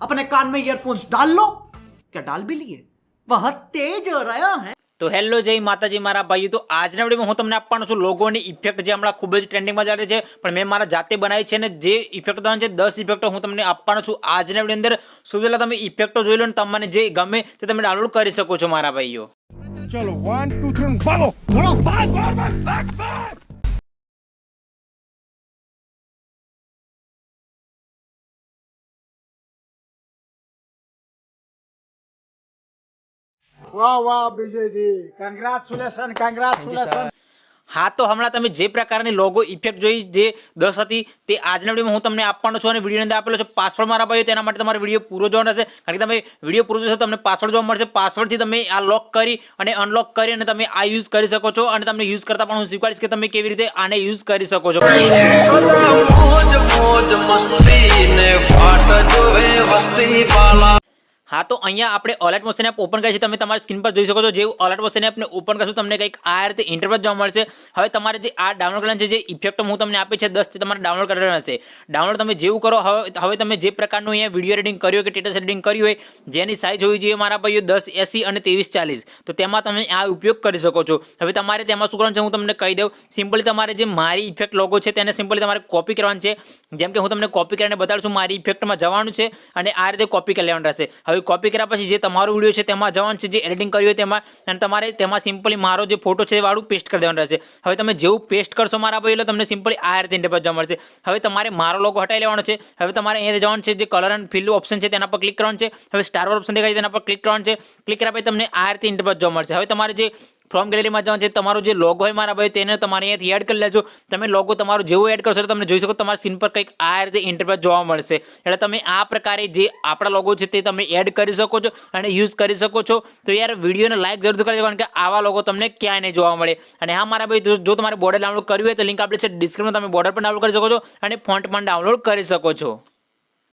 अपने कान में ईयरफोन्स डाल लो क्या डाल भी लिए वह तेज रहा है તો હેલો જય માતાજી મારા ભાઈઓ તો આજના વિડીયોમાં હું તમને આપવાનો છું લોગોની ઇફેક્ટ જે હમણાં ખૂબ જ ટ્રેન્ડિંગમાં ચાલે છે પણ મેં મારા જાતે બનાવી છે અને જે ઇફેક્ટ છે દસ ઇફેક્ટો હું તમને આપવાનો છું આજના વિડીયો અંદર શું પહેલાં તમે ઇફેક્ટો જોઈ લો ને તમને જે ગમે તે તમે ડાઉનલોડ કરી શકો છો મારા ભાઈઓ चलो वन टू थ्री भागो बोलो વાહ વાહ વિજયજી કંગ્રેચ્યુલેશન કંગ્રેચ્યુલેશન હા તો હમણાં તમે જે પ્રકારની લોગો ઇફેક્ટ જોઈ જે દસ હતી તે આજના વિડીયોમાં હું તમને આપવાનો છું અને વિડીયોની અંદર આપેલો છે પાસવર્ડ મારા ભાઈ તેના માટે તમારે વીડિયો પૂરો જોવાનો રહેશે કારણ કે તમે વીડિયો પૂરો જોશો તમને પાસવર્ડ જોવા મળશે. પાસવર્ડથી તમે આ લોક કરી અને અનલોક કરી અને તમે આ યુઝ કરી શકો છો અને તમને યુઝ કરતા પણ હું શીખવાડીશ કે તમે કેવી રીતે આને યુઝ કરી શકો છો. હા, તો અહીંયા આપણે ઓલેટ મોશન એપ ઓપન કરી તમે તમારી સ્ક્રીન પર જોઈ શકો છો. જે ઓલેટ મોશન એપને ઓપન કરશું, તમને કંઈક આ રીતે ઇન્ટરફેસ જોવા મળશે. હવે તમારે જે આ ડાઉનલોડ કરવાનું છે જે ઇફેક્ટ હું તમને આપી છે, દસ તે તમારે ડાઉનલોડ કરવાનું હશે ડાઉનલોડ તમે જેવું કરો, હવે હવે તમે જે પ્રકારનું અહીંયા વીડિયો એડિટિંગ કર્યું કે ટેટસ એડિટિંગ કર્યું હોય, જેની સાઇઝ હોવી જોઈએ મારા ભાઈઓ દસ, એસી અને ત્રેવીસ, ચાલીસ. તો તેમાં તમે આ ઉપયોગ કરી શકો છો. હવે તમારે તેમાં શું કરવાનું છે, હું તમને કહી દઉં. સિમ્પલી તમારે જે મારી ઇફેક્ટ લોગો છે, તેને સિમ્પલી તમારે કોપી કરવાનું છે. જેમ કે હું તમને કોપી કરીને બતાડું છું, મારી ઇફેક્ટમાં જવાનું છે અને આ રીતે કોપી કરી લેવાનું રહેશે. હવે કોપી કર્યા પછી જે તમારો વીડિયો છે તેમાં જવાનું છે, જે એડિટિંગ કર્યું હોય તેમાં, અને તમારે તેમાં સિમ્પલી મારો જે ફોટો છે વાળું પેસ્ટ કરી દેવાનું રહેશે. હવે તમે જેવું પેસ્ટ કરશો મારા ભાઈ એટલે તમને સિમ્પલી આ રીતે ઇન્ટરફેસ જોવા મળશે. હવે તમારે મારો લોગો હટાવી લેવાનો છે. હવે તમારે અહીંયા જવાનું છે, જે કલર એન્ડ ફિલ્ડ ઓપ્શન છે તેના પર ક્લિક કરવાનું છે. હવે સ્ટાર ઓપ્શન દેખાય છે તેના પર ક્લિક કરવાનું છે. ક્લિક કર્યા પછી તમને આ રીતે ઇન્ટરફેસ જોવા મળશે. હવે તમારે જે ફ્રોમ ગેલેરીમાં જવાનું છે, તમારો જે લોગો હોય મારા ભાઈ, તેને તમારે અહીંયાથી એડ કરી લેજો. તમે લોગો તમારો જેવો એડ કરશો તો તમને જોઈ શકો તમારા સ્ક્રીન પર કંઈક આ રીતે ઇન્ટરફેસ જોવા મળશે. એટલે તમે આ પ્રકારે જે આપણા લોગો છે તે તમે એડ કરી શકો છો અને યુઝ કરી શકો છો. તો યાર વિડીયોને લાઇક જરૂર કરજો, કારણ કે આવા લોગો તમને ક્યાંય નહીં જોવા મળે. અને હા, મારા ભાઈ, જો જો તમારે બોર્ડર ડાઉનલોડ કરવી હોય તો લિંક આપણે છે. ડિસ્ક્રિપ્શનમાં તમે બોર્ડર પણ ડાઉનલોડ કરી શકો છો અને ફોન્ટ પણ ડાઉનલોડ કરી શકો છો.